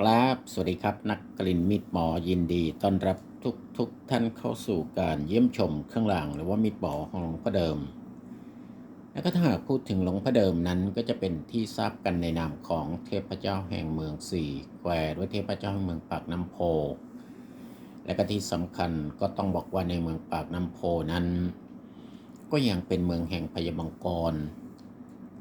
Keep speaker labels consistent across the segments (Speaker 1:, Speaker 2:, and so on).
Speaker 1: ครับสวัสดีครับ นักกลิ่นมิดหมอยินดีต้อนรับทุกทุกท่านเข้าสู่การเยี่ยมชมเครื่องรางหรือว่ามิดหมอของหลวงพ่อเดิม แล้วก็ถ้าหากพูดถึงหลวงพ่อเดิมนั้นก็จะเป็นที่ทราบกันในนามของเทพเจ้าแห่งเมืองสี่แควด้วยเทพเจ้าแห่งเมืองปากน้ำโพ และก็ที่สำคัญก็ต้องบอกว่าในเมืองปากน้ำโพนั้น ก็ยังเป็นเมืองแห่งพยามังกร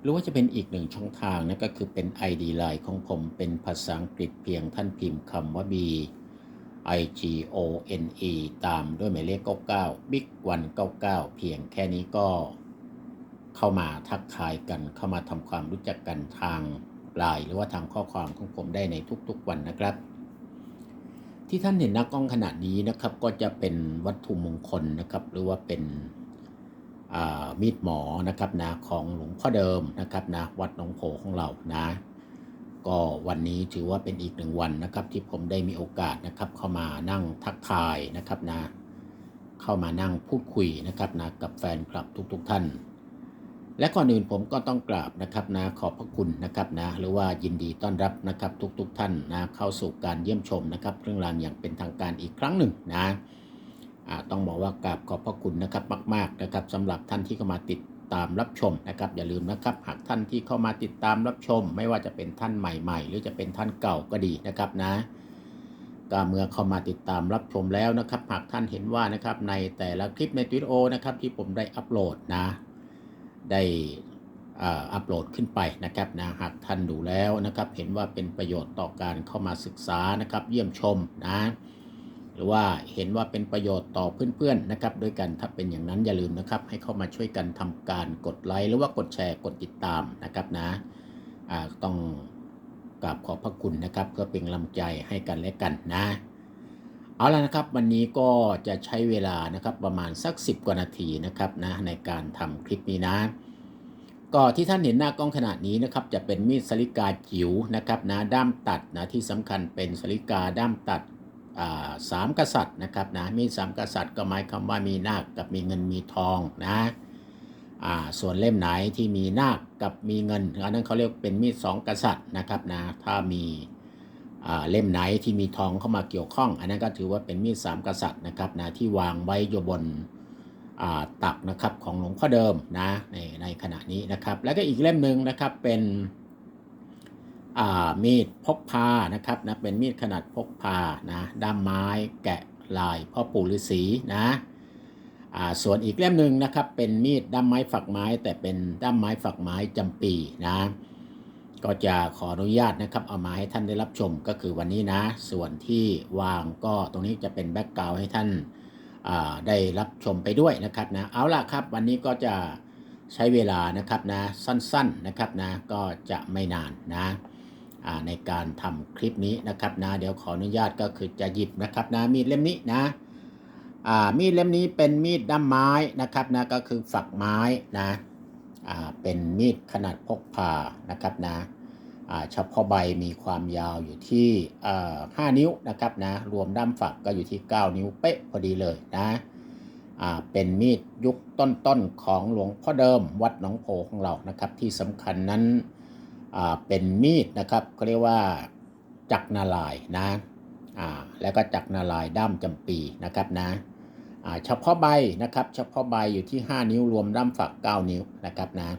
Speaker 1: หรือว่าจะเป็นอีกหนึ่งช่องทางนั่นก็คือเป็น ID Line ของผมเป็นภาษาอังกฤษเพียงท่านพิมพ์คำว่า B I G O N E ตามด้วยหมายเลข 99 Big 199 เพียงแค่นี้ก็เข้ามาทักทายกันเข้ามาทำความรู้จักกันทางไลน์หรือว่าทางข้อความของผมได้ในทุกๆวันนะครับ ที่ท่านเห็นหน้ากล้องขนาดนี้นะครับก็จะเป็นวัตถุมงคลนะครับ หรือว่าเป็น มีดหมอนะครับนะของหลวงพ่อเดิมนะครับนะวัดหนองโพของเรานะก็วันนี้ถือว่าเป็นอีกหนึ่งวันนะครับที่ผมได้มีโอกาสนะครับ เข้ามานั่งทักทายนะครับนะเข้ามานั่งพูดคุยนะครับนะกับแฟนคลับทุกๆทท่าน และก่อนอื่นผมก็ต้องกราบนะครับนะขอบพระคุณนะครับนะหรือว่ายินดีต้อนรับนะครับทุกๆทท่านนะเข้าสู่การเยี่ยมชมนะครับ เครื่องรางอย่างเป็นทางการอีกครั้งหนึ่งนะ ต้องบอกว่ากราบขอบพระคุณนะครับมากๆนะครับสำหรับท่านที่เข้ามาติดตามรับชมนะครับอย่าลืมนะครับหากท่านที่เข้ามาติดตามรับชม ไม่ว่าจะเป็นท่านใหม่ ๆ หรือจะเป็นท่านเก่าก็ดีนะครับนะก็เมื่อเข้ามาติดตามรับชมแล้วนะครับหากท่านเห็นว่านะครับในแต่ละคลิปในวิดีโอนะครับที่ผมได้อัปโหลดนะได้อัปโหลดขึ้นไปนะครับนะหากท่านดูแล้วนะครับเห็นว่าเป็นประโยชน์ต่อการเข้ามาศึกษานะครับเยี่ยมชมนะ รือว่าเห็นว่าเป็นประโยชน์ต่อเพื่อนๆนะครับด้วยกันถ้าเป็นอย่างนั้นอย่าลืมนะครับให้เข้ามาช่วยกันทำการกดไลค์หรือว่ากดแชร์กดติดตามนะครับนะต้องกราบขอบพระคุณนะครับ เพื่อเป็นกำลังใจให้กันและกันนะเอาละนะครับวันนี้ก็จะใช้เวลานะครับประมาณสัก 10 กว่านาทีนะครับนะในการทำคลิปนี้นะ ก็ที่ท่านเห็นหน้ากล้องขนาดนี้นะครับจะเป็นมีดสลิกาจิ๋วนะครับนะด้ามตัดนะที่สำคัญเป็นสลิกาด้ามตัด สามกษัตริย์นะครับนะมีสามกษัตริย์ก็หมายความว่ามีนาคกับมีเงินมีทองนะส่วนเล่มไหนที่มีนาคกับมีเงินอันนั้นเขาเรียกเป็นมีสองกษัตริย์นะครับนะถ้ามีเล่มไหนที่มีทองเข้ามาเกี่ยวข้อง อันนั้นก็ถือว่าเป็นมีดสามกษัตริย์นะครับนะที่วางไว้อยู่บนตักนะครับของหลวงพ่อเดิมนะในในขณะนี้นะครับ แล้วก็อีกเล่มหนึ่งนะครับเป็น มีดพกพานะครับนะเป็นมีดขนาดพกพานะด้ามไม้แกะลายพ่อปู่ฤาษีนะส่วนอีกเล่มหนึ่งนะครับเป็นมีดด้ามไม้ฝักไม้ แต่เป็นด้ามไม้ฝักไม้จำปีนะก็จะขออนุญาตนะครับเอามาให้ท่านได้รับชมก็คือวันนี้นะ ส่วนที่วางก็ตรงนี้จะเป็นแบ็กกราวให้ท่านาได้รับชมไปด้วยนะครับนะเอาล่ะครับวันนี้ก็จะใช้เวลานะครับนะสั้นๆนะครับนะก็จะไม่นานนะ ในการทำคลิปนี้นะครับนะเดี๋ยวขออนุญาตก็คือจะหยิบนะครับนะมีดเล่มนี้นะอ่ามีดเล่มนี้เป็นมีดด้ามไม้นะครับนะก็คือฝักไม้นะอ่าเป็นมีดขนาดพกพานะครับนะอ่าเฉพาะใบมีความยาวอยู่ที่อ่าห้านิ้วนะครับนะรวมด้ามฝักก็อยู่ที่ 9 นิ้วเป๊ะพอดีเลยนะอ่าเป็นมีดยุคต้นๆของหลวงพ่อเดิมวัดหนองโพของเรานะครับที่สำคัญนั้น เป็นมีดนะครับเขาเรียกว่าจักนาลายนะแล้วก็จักนาลายด้ามจำปีนะครับนะเฉพาะใบนะครับ เฉพาะใบอยู่ที่ 5 นิ้วรวมด้ามฝัก 9 นิ้วนะครับนะ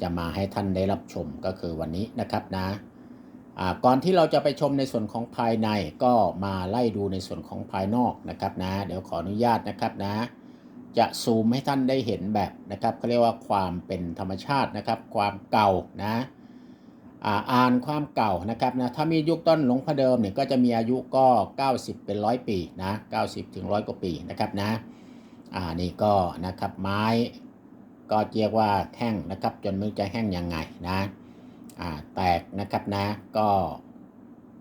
Speaker 1: จะมาให้ท่านได้รับชมก็คือวันนี้นะครับนะก่อนที่เราจะไปชมในส่วนของภายในก็มาไล่ดูในส่วนของภายนอกนะครับนะ เดี๋ยวขออนุญาตนะครับนะ จะซูมให้ท่านได้เห็นแบบนะครับเขาเรียกว่าความเป็นธรรมชาตินะครับ ความเก่านะอ่านความเก่านะครับนะถ้ามียุคต้นหลวงพ่อเดิมเนี่ยก็จะมีอายุก็ 90 เป็นร้อยปีนะ90 ถึงร้อยกว่าปีนะครับนะอ่านี่ก็นะครับไม้ก็เรียกว่าแห้งนะครับ จนไม่รู้จะแห้งยังไงนะอ่าแตกนะครับนะก็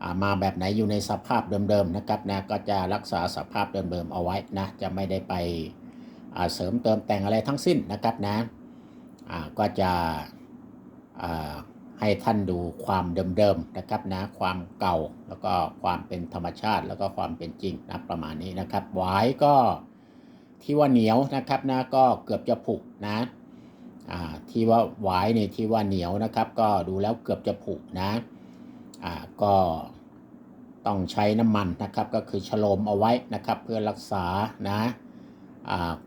Speaker 1: อ่ามาแบบไหนอยู่ในสภาพเดิมๆนะครับนะก็จะรักษาสภาพเดิมๆเอาไว้นะจะไม่ได้ไป เสริมเติมแต่งอะไรทั้งสิ้นนะครับนะก็จะให้ท่านดูความเดิมๆนะครับนะความเก่าแล้วก็ความเป็นธรรมชาติ แล้วก็ความเป็นจริงนะประมาณนี้นะครับหวายก็ที่ว่าเหนียวนะครับนะก็เกือบจะผุนะที่ว่าหวายเนี่ยที่ว่าเหนียวนะครับ ก็ดูแล้วเกือบจะผุนะก็ต้องใช้น้ำมันนะครับ ก็คือฉโลมเอาไว้นะครับ เพื่อรักษานะ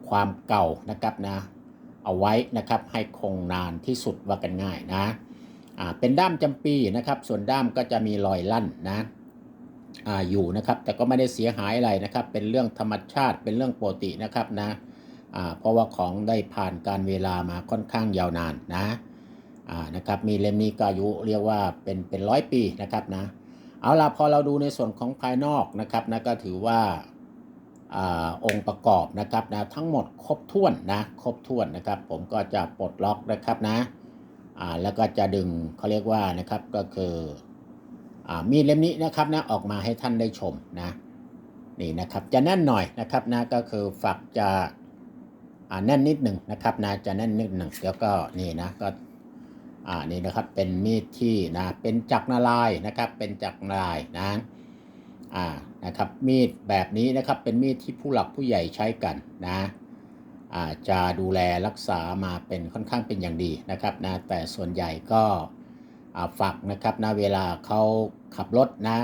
Speaker 1: ความเก่านะครับนะเอาไว้นะครับให้คงนานที่สุดว่ากันง่ายนะเป็นด้ามจำปีนะครับส่วนด้ามก็จะมีรอยลั่นนะออยู่นะครับแต่ก็ไม่ได้เสียหายอะไรนะครับ เป็นเรื่องธรรมชาติเป็นเรื่องปกตินะครับนะเพราะว่าของได้ผ่านการเวลามาค่อนข้างยาวนานนะนะครับมีเล่มนี้ก็อายุเรียกว่าเป็นเป็นร้อยปีนะครับนะเอาล่ะพอเราดูในส่วนของภายนอกนะครับนะก็ถือว่า อองค์ประกอบนะครับนะทั้งหมดครบถ้วนนะครบถ้วนนะครับ ผมก็จะปลดล็อกนะครับนะแล้วก็จะดึงเขาเรียกว่านะครับก็คืออมีดเล่มนี้นะครับนะออกมาให้ท่านได้ชมนะนี่นะครับจะแน่นหน่อยนะครับนะก็คือฝักจะแน่นนิดหนึ่งนะครับนะจะแน่นนิดหนึ่งแล้วก็นี่นะก็อ่านี่นะครับเป็นมีดที่นะเป็นจักรนาลายนะครับเป็นจักรนาลายนะ อ่านะครับมีดแบบนี้นะครับเป็นมีดที่ผู้หลักผู้ใหญ่ใช้กันนะอาจะดูแลรักษามาเป็นค่อนข้างเป็นอย่างดีนะครับนะแต่ส่วนใหญ่ก็อ่าฝักนะครับนะเวลาเขาขับรถนะ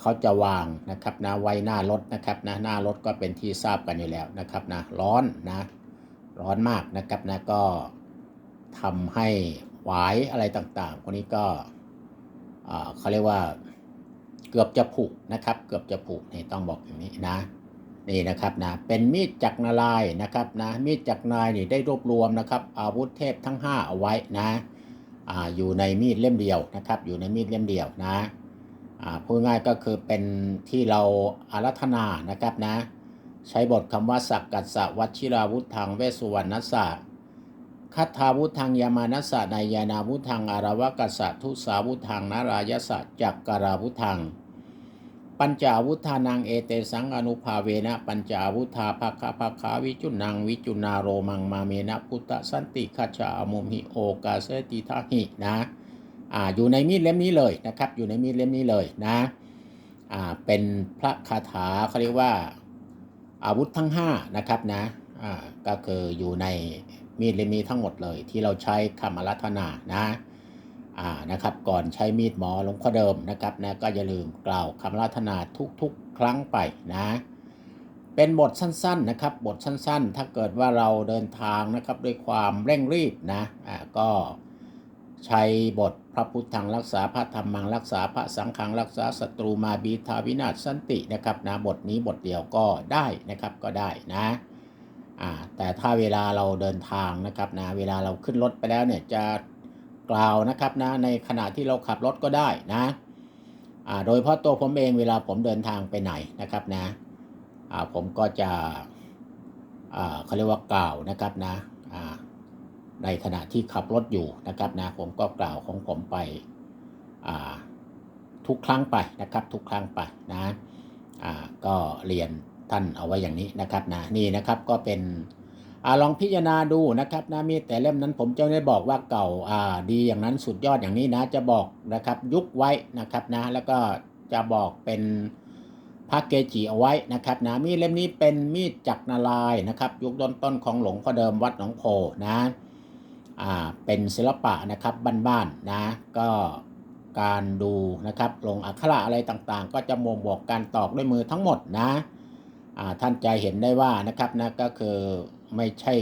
Speaker 1: เขาจะวางนะครับนะไว้หน้ารถนะครับนะหน้ารถก็เป็นที่ทราบกันอยู่แล้วนะครับนะร้อนนะร้อนมากนะครับนะก็ทำให้หวายอะไรต่างๆพวกนี้ก็เขาเรียกว่า เกือบจะผุนะครับ เกือบจะผุนี่ต้องบอกอย่างนี้นะนี่นะครับนะเป็นมีดจักรนาลายนะครับนะมีดจักรนายนี่ได้รวบรวมนะครับ อาวุธเทพทั้ง 5 เอาไว้นะอ่าอยู่ในมีดเล่มเดียวนะครับ อยู่ในมีดเล่มเดียวนะอ่าพูดง่ายก็คือเป็นที่เราอารัธนานะครับนะ ใช้บทคำว่าสักกัสสะวัชิราวุธทางเวสุวรรณสะ คัตถาวุธทางยามานัสสะในยานาวุธทางอารวกัสสะทุสาวุธทางนารายสะจักการาวุธทางปัญจาวุธานังเอเตสังอนุภาเวนะ ปัญจาวุธาภาคาภาคาวิจุนังวิจุนาโรมังมาเมนะพุทธสันติคัจฉามุมหิโอกาเสติทาหินะอ่าอยู่ในมีดเล่มนี้เลยนะครับ อยู่ในมีดเล่มนี้เลยนะอ่าเป็นพระคาถาเขาเรียกว่าอาวุธทั้ง5นะครับนะอ่าก็คืออยู่ใน มีดเล่มนี้ทั้งหมดเลย ที่เราใช้คำอารัธนานะอ่านะครับ ก่อนใช้มีดหมอหลวงพ่อเดิมนะครับนะก็อย่าลืมกล่าวคำราธนาทุกๆ ครั้งไปนะเป็นบทสั้นๆนะครับบทสั้นๆ ถ้าเกิดว่าเราเดินทางนะครับด้วยความเร่งรีบนะอ่าก็ใช้บทพระพุทธังรักษาพระธรรมังรักษาพระสังฆังรักษาศัตรูมาบีทาวินาศสันตินะครับนะบทนี้บทเดียวก็ได้นะครับก็ได้นะ อ่าแต่ถ้าเวลาเราเดินทางนะครับนะเวลาเราขึ้นรถไปแล้วเนี่ยจะกล่าวนะครับนะในขณะที่เราขับรถก็ได้นะอ่าโดยเพราะตัวผมเองเวลาผมเดินทางไปไหนนะครับนะอ่าผมก็จะอ่าเขาเรียกว่ากล่าวนะครับนะอ่าในขณะที่ขับรถอยู่นะครับนะผมก็กล่าวของผมไปอ่าทุกครั้งไปนะครับทุกครั้งไปนะอ่าก็เรียน ท่านเอาไว้อย่างนี้นะครับนะนี่นะครับก็เป็นอลองพิจารณาดูนะครับนะมีแต่เล่มนั้นผมจะไม่ได้บอกว่าเก่าอ่าดีอย่างนั้นสุดยอดอย่างนี้นะจะบอกนะครับยุคไว้นะครับนะแล้วก็จะบอกเป็นพระเกจิเอาไว้นะครับนะมีเล่มนี้เป็นมีดจักรนาลายณ์นะครับ ยุคต้นๆของหลวงพ่อเดิมวัดหนองโพนะอ่าเป็นศิลปะนะครับบ้านๆนะก็การดูนะครับลงอักขระอะไรต่างๆ ก็จะมงบอกการตอกด้วยมือทั้งหมดนะ ท่านจะเห็นได้ว่านะครับนะก็คือไม่ใช่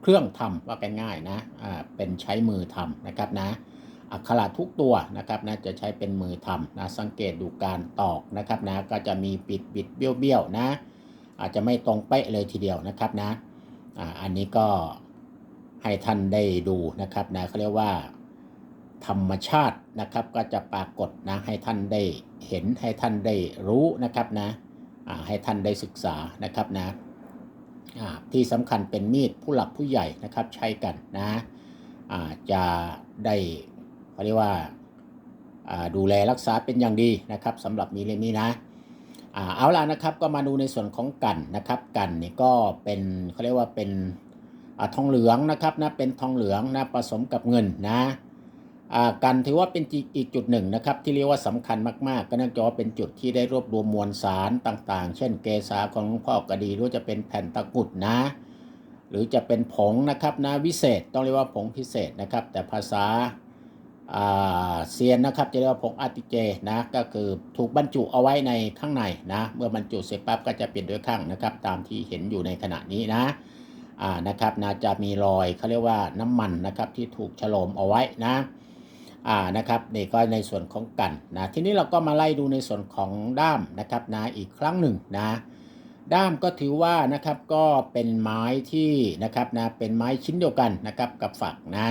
Speaker 1: เครื่องทำว่ากันง่ายนะเป็นใช้มือทำนะครับนะอักขระทุกตัวนะครับนะจะใช้เป็นมือทำนะสังเกตดูการตอกนะครับนะก็จะมีปิดบิดเบี้ยวเบี้ยวๆนะ อาจจะไม่ตรงเป๊ะเลยทีเดียวนะครับนะอ่าอันนี้ก็ให้ท่านได้ดูนะครับนะเขาเรียกว่าธรรมชาตินะครับก็จะปรากฏนะให้ท่านได้เห็นให้ท่านได้รู้นะครับนะอ่า ให้ท่านได้ศึกษานะครับนะอ่าที่สำคัญเป็นมีดผู้หลักผู้ใหญ่นะครับใช้กันนะอ่าจะได้เขาเรียกว่าอ่าดูแลรักษาเป็นอย่างดีนะครับสำหรับมีเล่มนี้นะอ่าเอาล่ะนะครับก็มาดูในส่วนของกันนะครับกันนี่ก็เป็นเขาเรียกว่าเป็นอาทองเหลืองนะครับนะเป็นทองเหลืองนะผสมกับเงินนะ กันถือว่าเป็นอีกจุดหนึ่งนะครับ ที่เรียกว่าสำคัญมากๆ ก็เนื่องจากว่าเป็นจุดที่ได้รวบรวมมวลสารต่างๆ เช่นเกสาของหลวงพ่อกระดีหรือจะเป็นแผ่นตะกุดนะ หรือจะเป็นผงนะครับนะวิเศษต้องเรียกว่าผงพิเศษนะครับ แต่ภาษาเซียนนะครับจะเรียกว่าผงอาติเจนะก็คือถูกบรรจุเอาไว้ในข้างในนะเมื่อบรรจุเสร็จปั๊บก็จะเปลี่ยนด้วยข้างนะครับ ตามที่เห็นอยู่ในขณะนี้นะอ่านะครับนะจะมีรอยเขาเรียกว่าน้ำมันนะครับที่ถูกฉโลมเอาไว้นะ อ่านะครับนี่ก็ในส่วนของกันนะทีนี้เราก็มาไล่ดูในส่วนของด้ามนะครับนะอีกครั้งหนึ่งนะด้ามก็ถือว่านะครับก็เป็นไม้ที่นะครับนะเป็นไม้ชิ้นเดียวกันนะครับกับฝักนะ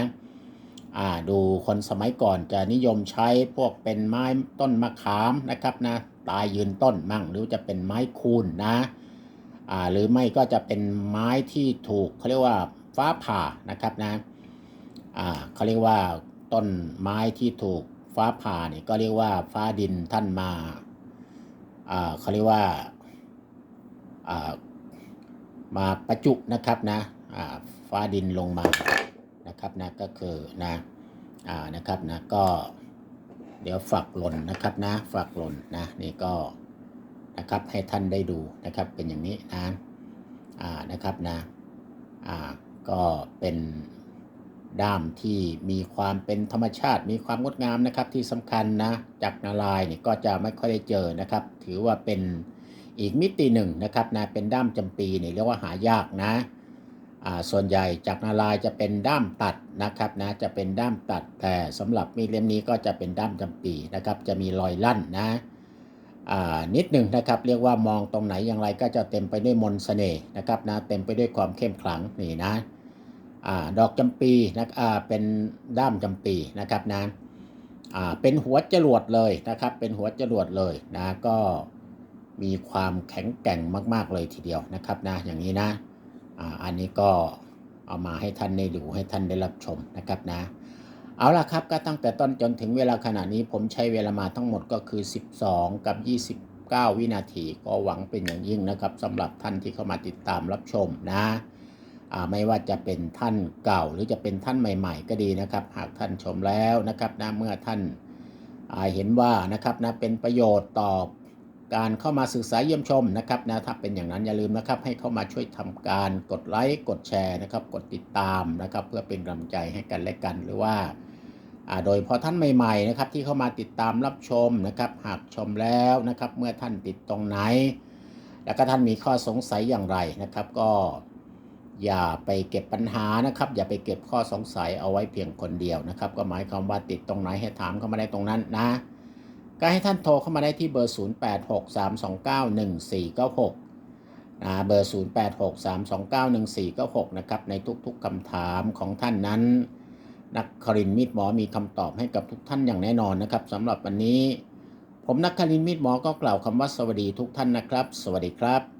Speaker 1: อ่าดูคนสมัยก่อนจะนิยมใช้พวกเป็นไม้ต้นมะขามนะครับนะตายยืนต้นมั่งหรือจะเป็นไม้คูนนะอ่าหรือไม่ก็จะเป็นไม้ที่ถูกเขาเรียกว่าฟ้าผ่านะครับนะอ่าเขาเรียกว่า ต้นไม้ที่ถูกฟ้าผ่าเนี่ยก็เรียกว่าฟ้าดินท่านมาอ่าเขาเรียกว่าอ่ามาประจุนะครับนะอ่าฟ้าดินลงมานะครับนะก็คือนะอ่านะครับนะก็เดี๋ยวฝักหล่นนะครับนะฝักหล่นนะนี่ก็นะครับให้ท่านได้ดูนะครับเป็นอย่างนี้นะอ่านะครับนะอ่าก็เป็น ด้ามที่มีความเป็นธรรมชาติ มีความงดงามนะครับที่สำคัญนะจากนาลายเนี่ยก็จะไม่ค่อยได้เจอนะครับ ถือว่าเป็นอีกมิติหนึ่งนะครับนะเป็นด้ามจำปีเนี่ยเรียกว่าหายากนะอ่าส่วนใหญ่จากนาลายจะเป็นด้ามตัดนะครับนะจะเป็นด้ามตัดแต่สำหรับมีดเล่มนี้ก็จะเป็นด้ามจำปีนะครับ จะมีรอยลั่นนะอ่านิดหนึ่งนะครับ เรียกว่ามองตรงไหนอย่างไรก็จะเต็มไปด้วยมนเสน่ห์นะครับนะเต็มไปด้วยความเข้มขลังนี่นะ ดอกจำปีนะเป็นด้ามจำปีนะครับนะอ่าเป็นหัวจรวดเลยนะครับ เป็นหัวจรวดเลยนะก็มีความแข็งแกร่งมากๆเลยทีเดียวนะครับนะอย่างนี้นะอ,อันนี้ก็เอามาให้ท่านได้ดูให้ท่านได้รับชมนะครับนะ เอาล่ะครับก็ตั้งแต่ต้นจนถึงเวลาขณะนี้ผมใช้เวลามาทั้งหมดก็คือ 12 กับ 29 วินาที ก็หวังเป็นอย่างยิ่งนะครับสำหรับท่านที่เข้ามาติดตามรับชมนะ ไม่ว่าจะเป็นท่านเก่าหรือจะเป็นท่านใหม่ ๆ ก็ดีนะครับ หากท่านชมแล้วนะครับนะเมื่อท่านาเห็นว่านะครับนะเป็นประโยชน์ต่อการเข้ามาศึกษาเยี่ยมชมนะครับนะถ้าเป็นอย่างนั้นอย่าลืมนะครับ ให้เข้ามาช่วยทำการกดไลค์กดแชร์นะครับ กดติดตามนะครับ เพื่อเป็นกำลังใจให้กันและกันหรือว่าโดยพอท่านใหม่ๆนะครับที่เข้ามาติดตามรับชมนะครับ หากชมแล้วนะครับ เมื่อท่านติดตรงไหน แล้วก็ท่านมีข้อสงสัยอย่างไรนะครับ ก็ อย่าไปเก็บปัญหานะครับ อย่าไปเก็บข้อสงสัยเอาไว้เพียงคนเดียวนะครับ ก็หมายความว่าติดตรงไหนให้ถามเข้ามาได้ตรงนั้นนะ ก็ให้ท่านโทรเข้ามาได้ที่เบอร์ 0863291496นะเบอร์ 0863291496 นะครับ ในทุกๆคำถามของท่านนั้น นักครินมิตรหมอมีคำตอบให้กับทุกท่านอย่างแน่นอนนะครับสำหรับวันนี้ ผมนักครินมิตรหมอก็กล่าวคำว่าสวัสดีทุกท่านนะครับ สวัสดีครับ